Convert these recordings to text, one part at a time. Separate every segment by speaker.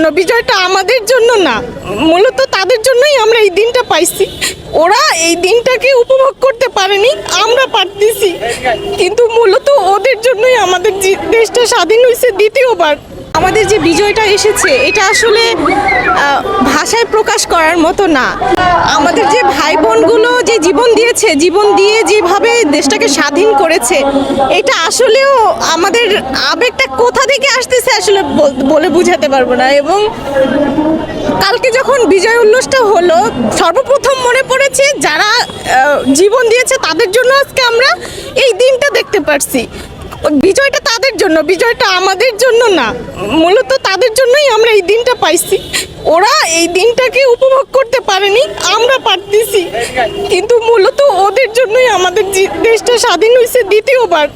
Speaker 1: জন্য, বিজয়টা আমাদের জন্য না। মূলত তাদের জন্যই আমরা এই দিনটা পাইছি। ওরা এই দিনটাকে উপভোগ করতে পারেনি, আমরা পারতেছি। কিন্তু মূলত ওদের জন্যই আমাদের দেশটা স্বাধীন হয়েছে দ্বিতীয়বার। আমাদের যে বিজয়টা এসেছে, এটা আসলে ভাষায় প্রকাশ করার মতো না। আমাদের যে ভাই বোনগুলো যে জীবন দিয়েছে, জীবন দিয়ে যেভাবে দেশটাকে স্বাধীন করেছে, এটা আসলেও আমাদের আবেগটা কোথা থেকে আসতেছে আসলে বলে বুঝাতে পারব না। এবং কালকে যখন বিজয় উল্লাসটা হলো, সর্বপ্রথম মনে পড়েছে যারা জীবন দিয়েছে, তাদের জন্য আজকে আমরা এই দিনটা দেখতে পারছি। বিজয়টা তাদের জন্য, বিজয়টা আমাদের জন্য না। মূলত তাদের জন্যই আমরা এই দিনটা পাইছি। ওরা এই দিনটাকে উপভোগ করতে পারেনি, আমরা পারতেছি। কিন্তু মূলত ওদের জন্যই আমাদের দেশটা স্বাধীন হয়েছে দ্বিতীয়বার।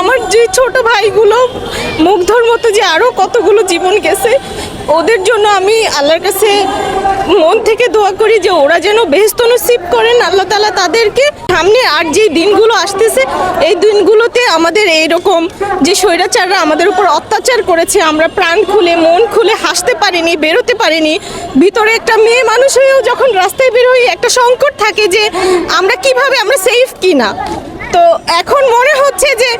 Speaker 1: আমার যে ছোট ভাইগুলো, মুগ্ধর মতো যে আরও কতগুলো জীবন গেছে, ওদের জন্য আমি আল্লাহর কাছে থেকে দোয়া করি যে ওরা যেন বেহস্ত নসিব করেন, আল্লাহ তালা তাদেরকে সামনে আর যে দিনগুলো আসতেছে, এই দিনগুলোতে আমাদের এইরকম যে স্বৈরাচাররা আমাদের উপর অত্যাচার করেছে, আমরা প্রাণ খুলে, মন খুলে হাসতে পারিনি, বেরোতে পারিনি। ভিতরে একটা মেয়ে মানুষ হয়েও যখন রাস্তায় বেরোই, একটা সংকট থাকে যে আমরা কীভাবে, আমরা সেফ কিনা। এখন মনে হচ্ছে যে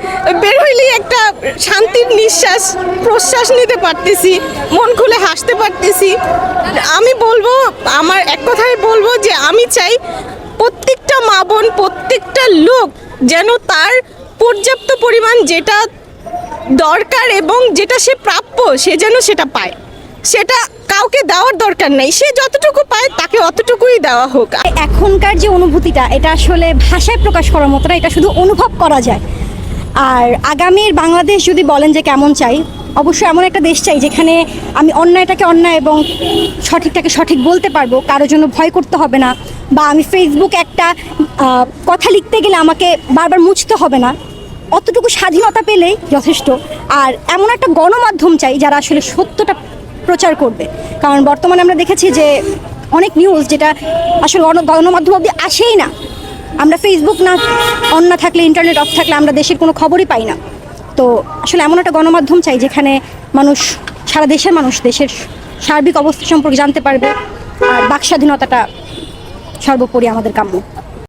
Speaker 1: বের হইলেই একটা শান্তির নিঃশ্বাস, প্রশ্বাস নিতে পারতেছি, মন খুলে হাসতে পারতেছি। আমি বলব, আমার এক কথাই বলব যে আমি চাই প্রত্যেকটা মা বোন, প্রত্যেকটা লোক যেন তার পর্যাপ্ত পরিমাণ যেটা দরকার এবং যেটা সে প্রাপ্য, সে যেন সেটা পায়। সেটা কাউকে দেওয়ার দরকার নেই। সে যতটুকু পায় তাকে অতটুকুই দেওয়া হোক।
Speaker 2: এখনকার যে অনুভূতিটা, এটা আসলে ভাষায় প্রকাশ করার মতো না এটা শুধু অনুভব করা যায়। আর আগামীর বাংলাদেশ যদি বলেন যে কেমন চাই, অবশ্যই এমন একটা দেশ চাই যেখানে আমি অন্যায়টাকে অন্যায় এবং সঠিকটাকে সঠিক বলতে পারব, কারোর জন্য ভয় করতে হবে না, বা আমি ফেসবুক একটা কথা লিখতে গেলে আমাকে বারবার মুছতে হবে না। অতটুকু স্বাধীনতা পেলেই যথেষ্ট। আর এমন একটা গণমাধ্যম চাই যারা আসলে সত্যটা প্রচার করবে। কারণ বর্তমানে আমরা দেখেছি যে অনেক নিউজ যেটা আসলে গণ- গণমাধ্যম অব্দি আসেই না। আমরা ফেসবুক না অন না থাকলে ইন্টারনেট অফ থাকলে আমরা দেশের কোনো খবরই পাই না। তো আসলে এমন একটা গণমাধ্যম চাই যেখানে মানুষ, সারা দেশের মানুষ দেশের সার্বিক অবস্থা সম্পর্কে জানতে পারবে। আর বাক স্বাধীনতাটা সর্বোপরি আমাদের কাম্য।